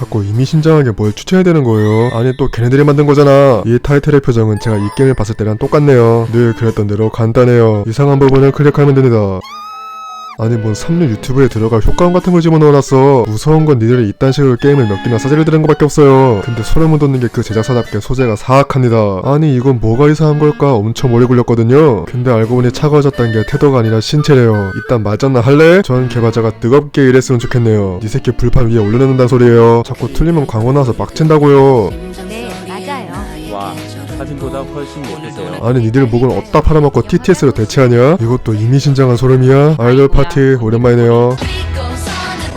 자꾸 의미심장하게 뭘 추천해야 되는 거예요? 아니 또 걔네들이 만든 거잖아. 이 타이틀의 표정은 제가 이 게임을 봤을 때랑 똑같네요. 늘 그랬던 대로 간단해요. 이상한 부분을 클릭하면 됩니다 아니 뭔 3류 유튜브에 들어갈 효과음 같은 걸 집어넣어놨어 무서운 건 니들이 이딴 식으로 게임을 몇 개나 싸제를 들은 거밖에 없어요. 근데 소름을 돋는 게 그 제작사답게 소재가 사악합니다. 아니 이건 뭐가 이상한 걸까 엄청 오래 굴렸거든요. 근데 알고 보니 차가워졌단 게 태도가 아니라 신체래요. 이딴 말장난 할래? 전 개발자가 뜨겁게 일했으면 좋겠네요. 니 새끼 불판 위에 올려놓는단 소리예요. 자꾸 틀리면 광고 나와서 빡친다고요. 네, 맞아요. 와 사진보다 훨씬 못했어요. 아니 니들 목을 어디다 팔아먹고 TTS로 대체하냐? 이것도 이미심장한 소름이야? 아이돌 파티 오랜만이네요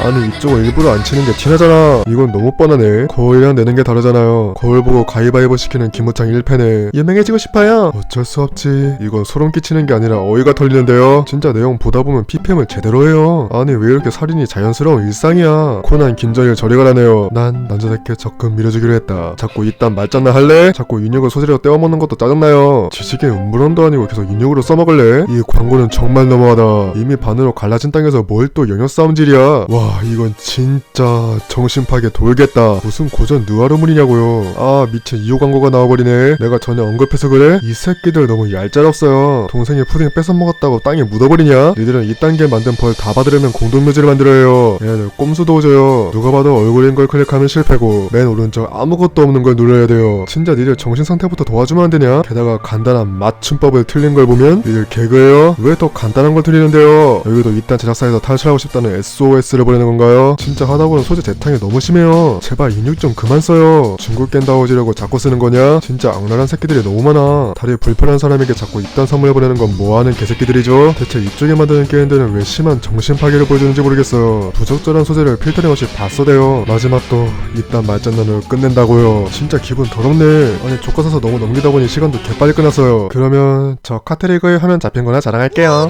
아니 이쪽은 일부러 안 치는 게 티나잖아. 이건 너무 뻔하네. 거울이랑 내는 게 다르잖아요. 거울 보고 가위바위보 시키는 김우창 1패네. 유명해지고 싶어요. 어쩔 수 없지. 이건 소름 끼치는 게 아니라 어이가 털리는데요. 진짜 내용 보다 보면 피팸을 제대로 해요. 아니 왜 이렇게 살인이 자연스러운 일상이야? 코난 김정일 저리 가라네요. 난 남자답게 적금 밀어주기로 했다. 자꾸 이딴 말장난 할래? 자꾸 인육을 소재로 떼어먹는 것도 짜증나요. 지식의 음물원도 아니고 계속 인육으로 써먹을래? 이 광고는 정말 너무하다. 이미 반으로 갈라진 땅에서 뭘 또 연역 싸움질이야? 와 이건 진짜 정신 파괴 돌겠다 무슨 고전 누아르물이냐고요 아 미친 2호 광고가 나와버리네 내가 전혀 언급해서 그래? 이 새끼들 너무 얄짤없어요 동생이 푸딩 뺏어먹었다고 땅에 묻어버리냐? 니들은 이 단계 만든 벌 다 받으려면 공동묘지를 만들어요 얘네들 꼼수도 오져요 누가 봐도 얼굴인 걸 클릭하면 실패고 맨 오른쪽 아무것도 없는 걸 눌러야 돼요 진짜 니들 정신 상태부터 도와주면 안 되냐? 게다가 간단한 맞춤법을 틀린 걸 보면 니들 개그예요? 왜 더 간단한 걸 틀리는데요? 여기도 이딴 제작사에서 탈출하고 싶다는 SOS를 보 내는 건가요? 진짜 하다보는 소재 재탕이 너무 심해요. 제발 인육 좀 그만 써요. 중국 깬다워지려고 자꾸 쓰는 거냐? 진짜 악랄한 새끼들이 너무 많아. 다리 불편한 사람에게 자꾸 이딴 선물 보내는 건 뭐하는 개새끼들이죠? 대체 이쪽에 만드는 게임들은 왜 심한 정신 파괴를 보여주는지 모르겠어요. 부적절한 소재를 필터링 없이 다 써대요. 마지막도 이딴 말장난으로 끝낸다고요. 진짜 기분 더럽네. 아니 조카 사서 너무 넘기다 보니 시간도 개빨리 끝났어요. 그러면 저 카테리그에 화면 잡힌 거나 자랑할게요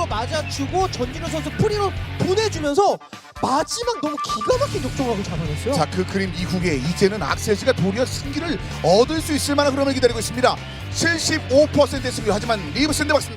다 어그로 맞아주고 전진우 선수 프리로 보내주면서 마지막 너무 기가 막힌 역종각을 잡아냈어요. 자 그 그림 이후에 이제는 악셀즈가 도리어 승기를 얻을 수 있을 만한 흐름을 기다리고 있습니다. 75%의 승률 하지만 리브 샌드박스